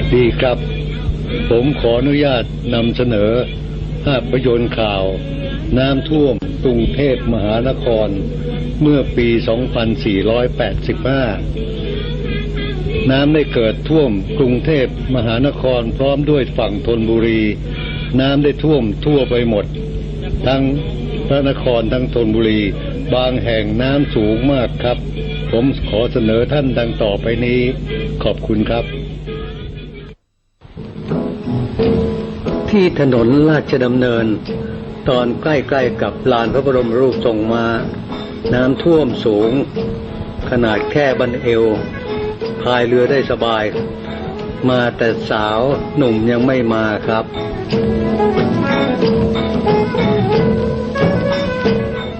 วัสดีครับ ผมขออนุญาตนำเสนอภาพยนตร์ข่าว น้ำท่วมกรุงเทพมหานคร เมื่อปี 2485 น้ำได้เกิดท่วมกรุงเทพมหานครพร้อมด้วยฝั่งธนบุรี น้ำได้ท่วมทั่วไปหมด ทั้งพระนครทั้งธนบุรี บางแห่งน้ำสูงมากครับ ผมขอเสนอท่านดังต่อไปนี้ ขอบคุณครับ ที่ถนนราชดำเนิน ตอนใกล้ๆกับลานพระบรมรูปทรงมา น้ำท่วมสูง ขนาดแค่บันเอวพายเรือได้สบาย มาแต่สาวหนุ่มยังไม่มาครับ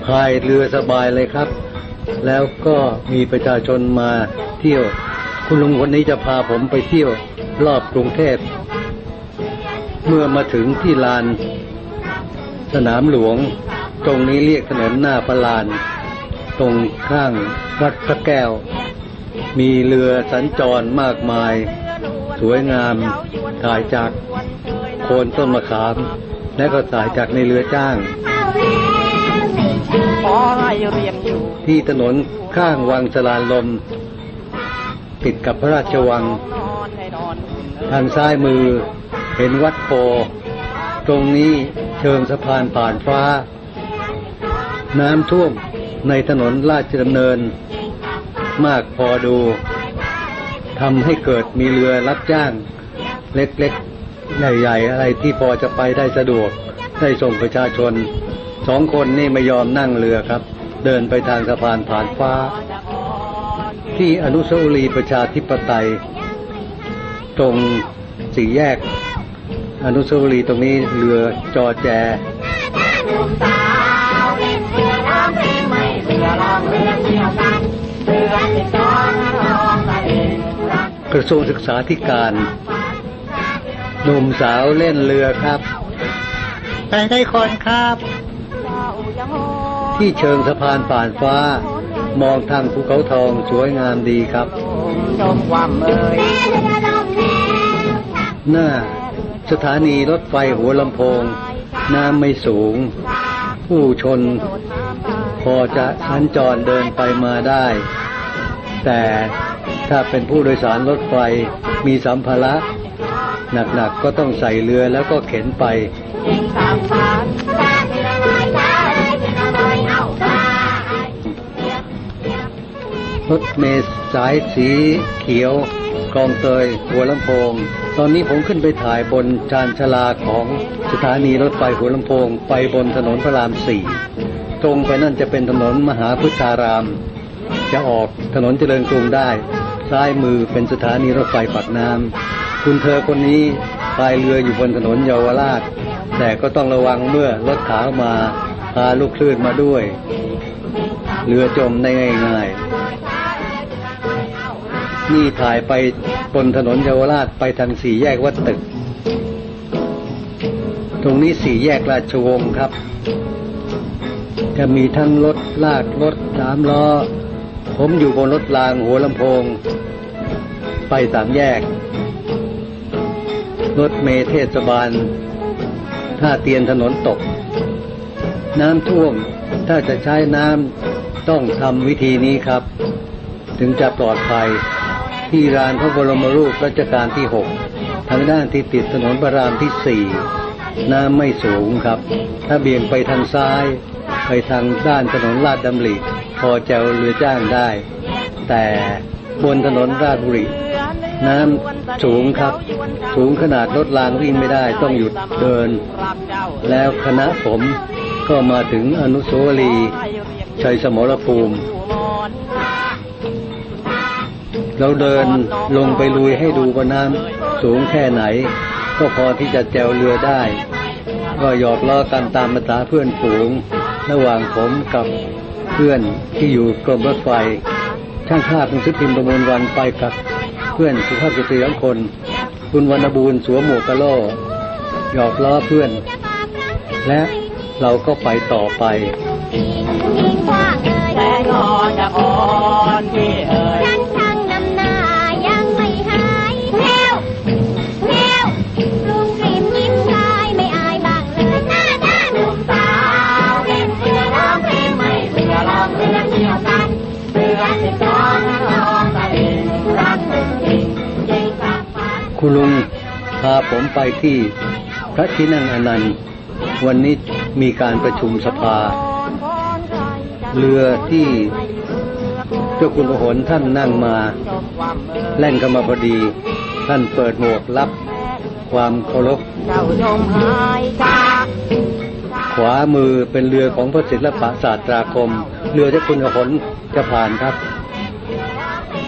พายเรือสบายเลยครับ แล้วก็มีประชาชนมาเที่ยว คุณลุงคนนี้จะพาผมไปเที่ยวรอบกรุงเทพ เมื่อมาถึงที่ลานสนามหลวง ตรงนี้เรียกถนนหน้าพระลาน ตรงข้างวัดพระแก้ว มีเรือสัญจรมากมาย สวยงามถ่ายจากโคนต้นมะขาม และก็ถ่ายจากในเรือจ้าง ที่ถนนข้างวังสลานลม ติดกับพระราชวัง ทางซ้ายมือ เห็นวัดโพ ตรงนี้เชิงสะพานผ่านฟ้า น้ำท่วมในถนนราชดำเนิน มากพอดูทำให้เกิดมีเรือรับจ้าง เล็กๆ ใหญ่ๆ อะไรที่พอจะไปได้สะดวก ได้ส่งประชาชน สองคนนี่ไม่ยอมนั่งเรือครับ เดินไปทางสะพานผ่านฟ้า ที่อนุสาวรีย์ประชาธิปไตย ตรงสี่แยก อนุสาวรีย์ตรงนี้เรือจอแจสาวเล่นเรือร้องเพลงไม่เรือร้องเรือเที่ยวกันเรือติดจองร้องตะเองรักกระทรวงศึกษาธิการหนุ่มสาวเล่นเรือครับไปได้คนครับเจ้ายังโหที่เชิงสะพานผ่านฟ้า มองทางภูเขาทองสวยงามดีครับชมความเอ่ยหน้า สถานีรถไฟหัวลำโพง น้ำไม่สูง ผู้ชน พอจะสัญจรเดินไปมาได้ แต่ถ้าเป็นผู้โดยสารรถไฟมีสัมภาระหนักๆก็ต้องใส่เรือแล้วก็เข็นไปยิงสามสามรถเมล์สายสีเขียว คลองเตยหัวลำโพง ตอนนี้ผมขึ้นไปถ่ายบนชานชลาของสถานีรถไฟหัวลำโพง ไปบนถนนพระรามสี่ตรงไปนั่นจะเป็นถนนมหาพุทธาราม จะออกถนนเจริญกรุงได้ ซ้ายมือเป็นสถานีรถไฟปากน้ำคุณเธอคนนี้พายเรืออยู่บนถนนเยาวราช แต่ก็ต้องระวังเมื่อรถขาวมาพาลูกคลื่นมาด้วย เรือจมได้ง่ายๆ นี่ถ่ายไปบนถนนเยาวราชไปทางสี่แยกวัดตึก ตรงนี้สี่แยกราชวงศ์ครับ จะมีทั้งรถลากรถสามล้อ ผมอยู่บนรถรางหัวลำโพง ไปสามแยก รถเมล์เทศบาลท่าเตียนถนนตก น้ำท่วมถ้าจะใช้น้ำต้องทำวิธีนี้ครับ ถึงจะปลอดภัย ที่ลานพระบรมรูปรัชกาลที่หกทางด้านที่ติดถนนพระรามที่สี่น้ำไม่สูงครับ ถ้าเบี่ยงไปทางซ้าย ไปทางด้านถนนลาดดำริพอจวเรือจ้างได้ แต่บนถนนราชบุรีน้ำสูงครับ สูงขนาดรถรางวิ่งไม่ได้ต้องหยุดเดิน แล้วคณะผมก็มาถึงอนุสาวรีย์ชัยสมรภูมิ เราเดินลงไปลุยให้ดูว่าน้ำสูงแค่ไหน ก็พอที่จะแจวเรือได้ ก็หยอกล้อกันตามภาษาเพื่อนฝูง ระหว่างผมกับเพื่อนที่อยู่กรมรถไฟ ช่างภาพหนังสือพิมพ์ประมวลวันไปกับ เพื่อนสุภาพสตรีทั้งคน คุณวรรณบูรณ์สวมหมวกกะโลกหยอกล้อเพื่อน และเราก็ไปต่อไป คุณลุงพาผมไปที่พระที่นั่งอนันต์ วันนี้มีการประชุมสภา เรือที่เจ้าคุณพหลท่านนั่งมาแล่นกันมาพอดี ท่านเปิดหมวกรับความเคารพขวามือเป็นเรือของพระศิลปศาสตราคม เรือเจ้าคุณพหลจะผ่านครับ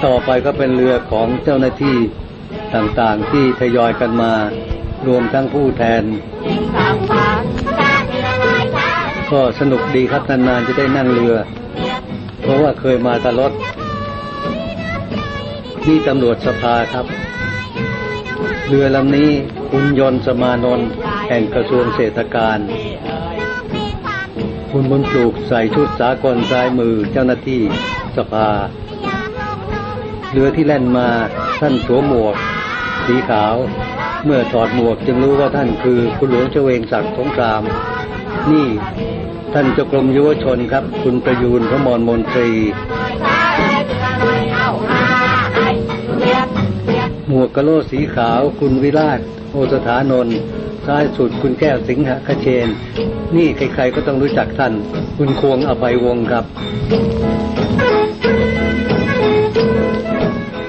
ต่อไปก็เป็นเรือของเจ้าหน้าที่ ต่างๆที่ทยอยกันมา รวมทั้งผู้แทน ก็สนุกดีครับนานๆจะได้นั่งเรือ เพราะว่าเคยมาตลอดนี่ตำรวจสภาครับ เรือลำนี้คุณยนต์สมานนท์แห่งกระทรวงเศรษฐการ คุณบุญปลูกใส่ชุดสากลซ้ายมือเจ้าหน้าที่สภา เรือที่แล่นมาท่านสวมหมวก สีขาว เมื่อถอดหมวกจึงรู้ว่าท่านคือคุณหลวงเฉวงศักดิ์สงคราม นี่ท่านเจ้ากรมยุวชนครับ คุณประยูนพระมรมนตรี หมวกกะโลสีขาว คุณวิราชโอสถานนท์ซ้ายสุดคุณแก้วสิงหคเชน นี่ใครๆก็ต้องรู้จักท่าน คุณควงอภัยวงศ์ครับ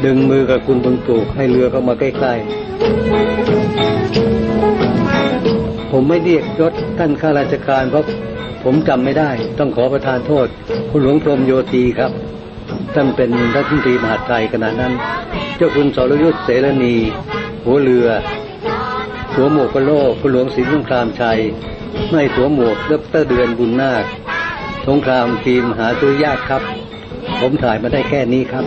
ดึงมือกับคุณบุญปลูกให้เรือเข้ามาใกล้ๆ ผมไม่เรียกยศท่านข้าราชการเพราะผมจำไม่ได้ ต้องขอประทานโทษ คุณหลวงพรมโยตีครับท่านเป็นรัฐมนตรีมหาดไทยขณะนั้น เจ้าคุณสรยุทธเสรณี หัวเรือ หัวหมวกกะโลกคุณหลวงศรีสงครามชัยไม่หัวหมวกดรเดือนบุญนาคสงครามทีมหาตัวยากครับ ผมถ่ายมาได้แค่นี้ครับ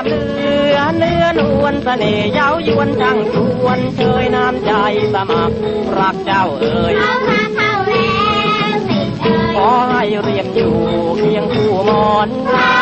ามเรือเนื้อนวลเสน่ห์เย้ายวนช่างชวนเชยน้ำใจสมัครรักเจ้าเอ๋ยเข้ามาเข้าแล้วสิเอ่ยขอให้เรียกอยู่เคียงคู่มอนา